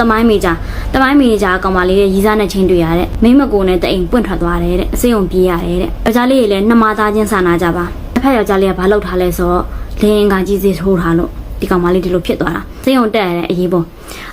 တမိုင်းမေဂျာတမိုင်းမေဂျာကောင်မလေးရဲ့ရီးစားနဲ့ချင်းတွေ့ရတဲ့မိမကိုနဲ့တအိမ်ပွင့်ထွက်သွားတယ်တဲ့အစိမ့်ုံပြေးရတယ်တဲ့ယောက်ျားလေးတွေလည်းနှမသားချင်းစာနာကြပါတစ်ဖက်ယောက်ျားလေးကဘာလုပ်ထားလဲဆိုတော့လင်းကကြီးစီထိုးထားလို့ဒီကောင်မလေးဒီလိုဖြစ်သွားတာစိမ့်ုံတက်ရတဲ့အရေးပေါ်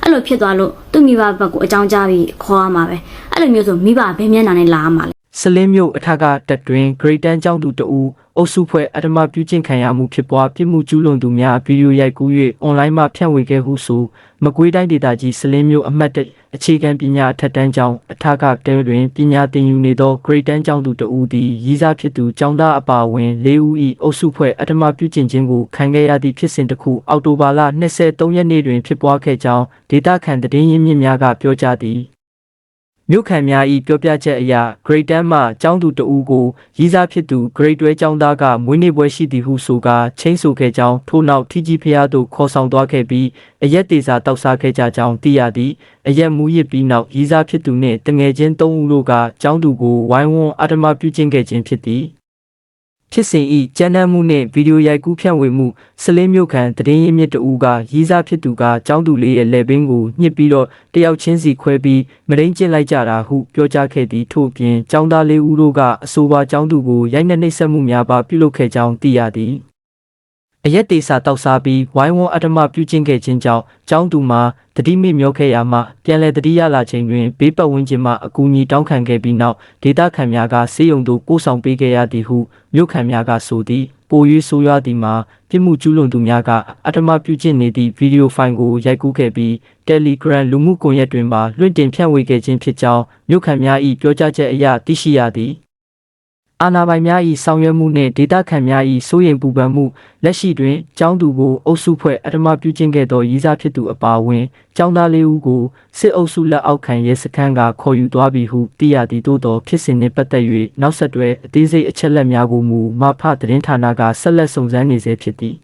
အဲ့လိုဖြစ်သွားလို့သူ့မိဘဘက်ကိုအကြောင်းကြားပြီးခေါ်ရမှာပဲအဲ့လိုမျိုးဆိုမိဘဘယ်မျက်နှာနဲ့လာရမှာလဲ စလင်းမြို့အထက်ကတက်တွင် Great တန်းကျောင်းသူတဦးအုပ်စုဖွဲ့အတ္တမပြုကျင့်ခံရမှုဖြစ်ပွားပြစ်မှုကျူးလွန်သူများဗီဒီယိုရိုက်ကူး၍အွန်လိုင်းမှာဖြန့်ဝေခဲ့ဟုဆိုမကွေးတိုင်းဒေသကြီးစလင်းမြို့အမှတ်တစ်အခြေခံပညာအထက်တန်းကျောင်းအထက်ကတဲတွင်ပညာသင်ယူနေသော Great တန်းကျောင်းသူတဦးသည်ရည်စားဖြစ်သူကျောင်းသားအပါအဝင်၄ဦး၏အုပ်စုဖွဲ့အတ္တမပြုကျင့်ခြင်းကိုခံခဲ့ရသည့်ဖြစ်စဉ်တစ်ခုအောက်တိုဘာလ23ရက်နေ့တွင်ဖြစ်ပွားခဲ့ကြောင်းဒေတာခန်သတင်းရင်းမြစ်များကပြောကြားသည် မြို့ခံများ၏ပြောပြချက်အရ Grade 10မှကျောင်းသူတဦးကိုရည်စားဖြစ်သူ Grade 12ကျောင်းသားကမွေးနေ့ပွဲရှိသည်ဟုဆိုကာချင်းဆိုခဲ့ကြောင်းထို့နောက်ထီကြီးဖျားသို့ခေါ်ဆောင်သွားခဲ့ပြီးအရက်တေစာတောက်စားခဲ့ကြကြောင်းသိရသည်အရက်မူရစ်ပြီးနောက်ရည်စားဖြစ်သူနှင့်တငယ်ချင်း၃ဦးတို့ကကျောင်းသူကိုဝိုင်းဝန်းအတ္တမပြုကျင့်ခဲ့ခြင်းဖြစ်သည် ဖြစ်စဉ်ဤကြမ်းတမ်းမှုနှင့်ဗီဒီယိုရိုက်ကူးဖြန့်ဝေမှုစလင်းမြို့ခံတည်င်းရင်းမြစ်တူကရီးစားဖြစ်သူကចောင်းသူလေးရဲ့လက်ဘင်းကိုညှစ်ပြီးတော့တယောက်ချင်းစီခွဲပြီးမရင်းကျင့်လိုက်ကြတာဟုပြောကြားခဲ့သည်ထို့ပြင်ចောင်းသားလေးဦးတို့ကအဆိုပါចောင်းသူကိုရိုက်နှက်နှိပ်စက်မှုများပါပြုလုပ်ခဲ့ကြောင်းသိရသည် အရက်တေစာတောက်စားပြီးဝိုင်းဝန်းအတ္တမပြုကျင့်ခဲ့ခြင်းကြောင့်ကျောင်းသူမှာတတိမိမျောခဲ့ရမှပြန်လည်တတိရလာချိန်တွင်ဘေးပတ်ဝန်းကျင်မှအကူအညီတောင်းခံခဲ့ပြီးနောက်ဒေတာခံများကစေယုံသို့ကိုးဆောင်ပေးခဲ့ရသည်ဟုမြို့ခံများကဆိုသည်ပို၍ဆိုးရွားသည်မှာပြစ်မှုကျူးလွန်သူများကအတ္တမပြုကျင့်နေသည့်ဗီဒီယိုဖိုင်ကိုရိုက်ကူးခဲ့ပြီး Telegram လူမှုကွန်ရက်တွင်မှလွှင့်တင်ဖြန့်ဝေခဲ့ခြင်းဖြစ်ကြောင်းမြို့ခံများ၏ပြောကြားချက်အရသိရှိရသည် အာဏာပိုင်များ၏ဆောင်ရွက်မှုနှင့်ဒေသခံများ၏စိုးရိမ်ပူပန်မှုလက်ရှိတွင်ကျောင်းသူကိုအုပ်စုဖွဲ့အထမပြုကျင့်ခဲ့သောရည်စားဖြစ်သူအပါအဝင်ကျောင်းသားလေးဦးကိုစစ်အုပ်စုလက်အောက်ခံရဲစခန်းကခေါ်ယူသွားပြီဟုသိရသည်သို့သောဖြစ်စဉ်နှင့်ပတ်သက်၍နောက်ဆက်တွဲအသေးစိတ်အချက်လက်များကိုမူမဖသတင်းဌာနကဆက်လက်စုံစမ်းနေဆဲဖြစ်သည်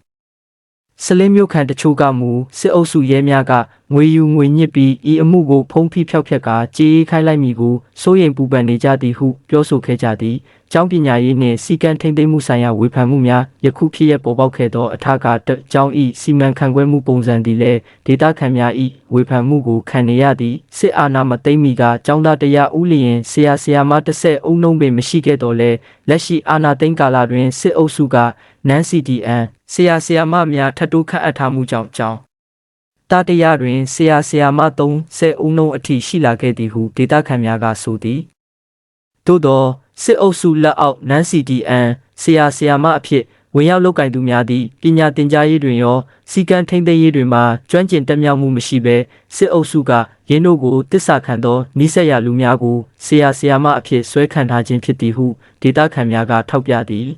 စလင်းမြို့ခံတချို့ကမူစစ်အုပ်စုရဲများက ငွေယူငွေညစ်ပြီးဤအမှုကိုဖုံးဖိဖျောက်ဖျက်ကကြေးအေးခိုင်းလိုက်မိကိုစိုးရိမ်ပူပန်နေကြသည်ဟုပြောဆိုခဲ့ကြသည်။ကျောင်းပညာရေးနှင့်စီကံထိန်းသိမ်းမှုဆိုင်ရာဝေဖန်မှုများယခုဖြစ်ရပေါ်ပေါက်ခဲ့သောအထကတကျောင်းဤစီမံခန့်ခွဲမှုပုံစံသည်လည်းဒေတာခံများဤဝေဖန်မှုကိုခံနေရသည်စစ်အာဏာမသိမ်းမီကကျောင်းသားတရားဥလျင်ဆရာဆရာမတစ်ဆက်အုံနှုံပင်မရှိခဲ့တော့လဲလက်ရှိအာဏာသိမ်းကာလတွင်စစ်အုပ်စုကနန်း CDN ဆရာဆရာမများထပ်တိုးခန့်အပ်ထားမှုကြောင့်ကြောင်း တာတရားတွင်ဆရာဆရာမသုံးဆယ်ဦးနှုန်းအထိရှိလာခဲ့သည်ဟုဒေတာခံများကဆိုသည်သို့သောစစ်အုပ်စုလက်အောက်နန်း CDN ဆရာဆရာမအဖြစ်ဝင်ရောက်လုပ်ကင်သူများသည့်ပညာသင်ကြားရေးတွင်ရောစီကံထိန်းသိမ်းရေးတွင်မှကျွမ်းကျင်တက်မြောက်မှုမရှိဘဲစစ်အုပ်စုကရင်းတို့ကိုတစ္ဆာခံသောနိဆက်ရလူများကိုဆရာဆရာမအဖြစ်ဆွဲခံထားခြင်းဖြစ်သည်ဟုဒေတာခံများကထောက်ပြသည်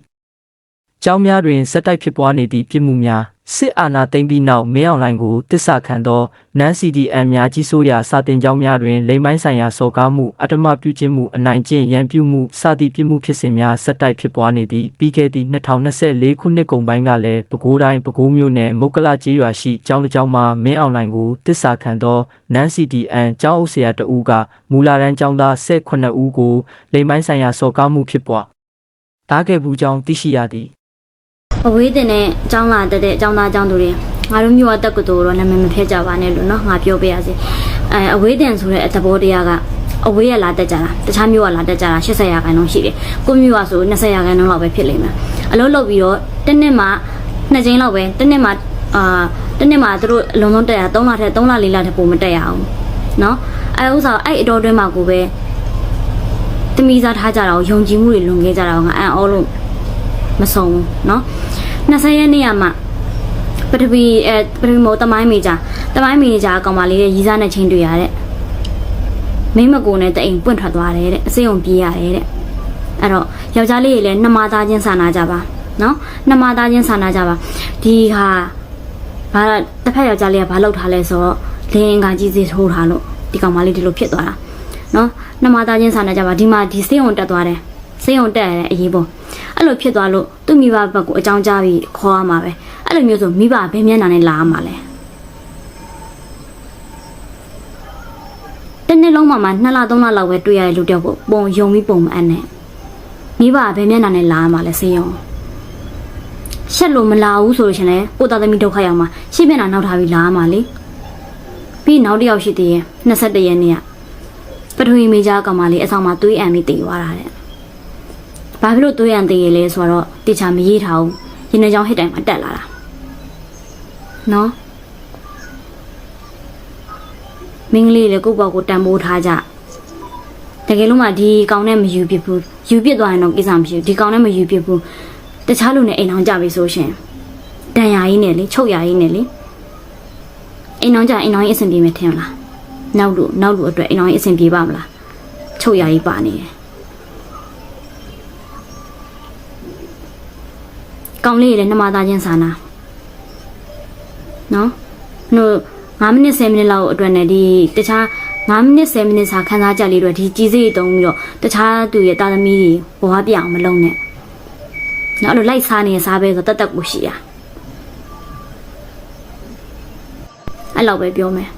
ကျောင်းများတွင်စက်တိုက်ဖြစ်ပွားနေသည့်ပြစ်မှုများစစ်အာဏာသိမ်းပြီးနောက်မင်းအောင်လှိုင်ကိုတစ္ဆာခံသောနန်း CDM များကြီးစိုးရာစာတင်ကျောင်းများတွင်လိမ်ပိုင်းဆိုင်ရာစော်ကားမှုအတ္တမပြုခြင်းမှုအနိုင်ကျင့်ရန်ပြုမှုစသည့်ပြစ်မှုဖြစ်စဉ်များစက်တိုက်ဖြစ်ပွားနေသည့်ပြီးခဲ့သည့်2024ခုနှစ်ကုန်ပိုင်းကလည်းပဲခူးတိုင်းပဲခူးမြို့နယ်မုတ်ကလကျေးရွာရှိကျောင်းတစ်ကျောင်းမှာမင်းအောင်လှိုင်ကိုတစ္ဆာခံသောနန်း CDM ကျောင်းအုပ်ဆရာတဦးကမူလာတန်းကျောင်းသား18ဦးကိုလိမ်ပိုင်းဆိုင်ရာစော်ကားမှုဖြစ်ပွားတားခဲ့ဘူးကြောင်းသိရှိရသည် အဝေးတင်တဲ့အကြောင်းလာတက်တဲ့အကြောင်းသားအကြောင်းသူတွေငါတို့မျိုးကတက္ကသိုလ်တော့နာမည်မဖျက်ကြပါနဲ့လို့เนาะငါပြောပေးရစီအဲအဝေးတင်ဆိုတဲ့သဘောတရားကအဝေးရလာတက်ကြတာတခြားမျိုးကလာတက်ကြတာ80ရာခိုင်နှုန်းရှိတယ်ကိုမျိုးကဆို20ရာခိုင်နှုန်းလောက်ပဲဖြစ်လိမ့်မယ်အလုပ်လုပ်ပြီးတော့တစ်နှစ်မှနှစ်ကြိမ်လောက်ပဲတစ်နှစ်မှအာတစ်နှစ်မှသူတို့အလုံးစုံတက်ရ3လထက်3လ4လထက်ပိုမတက်ရအောင်เนาะအဲဥစ္စာအဲ့အတော်တွင်းမှာကိုပဲတမိစားထားကြတာကိုယုံကြည်မှုတွေလွန်ခဲ့ကြတာကိုငါအံ့ဩလို့ မဆုံးဘူးเนาะ20ရက်နေ့ကမှပထဝီအဲပထဝီမိုးတမိုင်းမေဂျာတမိုင်းမေဂျာကောင်မလေးရဲ့ရီးစားနဲ့ချင်းတွေ့ရတဲ့မိမကိုနဲ့တအိမ်ပွင့်ထွက်သွားတယ်တဲ့အစိမ့်ုံပြေးရတယ်တဲ့အဲ့တော့ယောက်ျားလေးတွေလည်းနှမသားချင်းစာနာကြပါเนาะနှမသားချင်းစာနာကြပါဒီဟာဘာတစ်ဖက်ယောက်ျားလေးကဘာလုပ်ထားလဲဆိုတော့လင်းကကြီးစီထိုးထားလို့ဒီကောင်မလေးဒီလိုဖြစ်သွားတာเนาะနှမသားချင်းစာနာကြပါဒီမှာဒီစိတ်ုံတက်သွားတယ်စိတ်ုံတက်ရတဲ့အရေးပေါ် အဲ့လိုဖြစ်သွားလို့သူ့မိဘဘက်ကိုအကြောင်းကြားပြီးခေါ်ရမှာပဲအဲ့လိုမျိုးဆိုမိဘဘယ်မျက်နှာနဲ့လာရမှာလဲတနေ့လုံးမှမှ2လ3လလောက်ပဲတွေ့ရတဲ့လူတယောက်ကိုပုံယုံပြီးပုံမအပ်နဲ့မိဘဘယ်မျက်နှာနဲ့လာရမှာလဲစေယုံရှက်လို့မလာဘူးဆိုလို့ရှင်လေကိုသားသမီးဒုက္ခရောက်မှာရှင်းမျက်နှာနောက်ထားပြီးလာရမှာလေပြီးနောက်တစ်ယောက်ရှိသေးရဲ့21ရက်နေ့ကပထဝီမေဂျာကောင်မလေးအဆောင်မှာသွေးအံပြီးတည်သွားတာတဲ့ ဘာဖြစ်လို့သွေးအံတည်ရလဲဆိုတော့တေချာမရေးထားဘူးရင်ထဲချောင်းဟစ်တိုင်မှာတက်လာတာနော်မင်းကလေးလည်းကိုယ့်ဘောက်ကိုတန်ဖိုးထားကြတကယ်လို့မှဒီကောင်နဲ့မယူပြစ်ဘူးယူပြစ်သွားရင်တော့ကိစ္စမရှိဘူးဒီကောင်နဲ့မယူပြစ်ဘူးတခြားလူနဲ့အိမ်အောင်ကြပြီဆိုရှင်တန်ရာကြီးနဲ့လေချုပ်ရာကြီးနဲ့လေအိမ်အောင်ကြအိမ်အောင်ရေးအဆင်ပြေမယ်ထင်လားနောက်လူနောက်လူအတွက်အိမ်အောင်ရေးအဆင်ပြေပါမလားချုပ်ရည်ပါနေတယ် ကောင်းလေးရလည်းနှမသားချင်းစာနာနော်နှုတ်9မိနစ်10မိနစ်လောက်အတွက်နဲ့ဒီတခြား9မိနစ်10မိနစ်စာခန်းစားချက်လေးတွေဒီကြီးစိတ်တုံးပြီးတော့တခြားသူရဲ့တာသမီတွေဘဝပြအောင်မလုပ်နဲ့နော်အဲ့လိုလိုက်စားနေစားပဲဆိုတတ်တတ်ကိုရှိရအဲ့လောက်ပဲပြောမယ်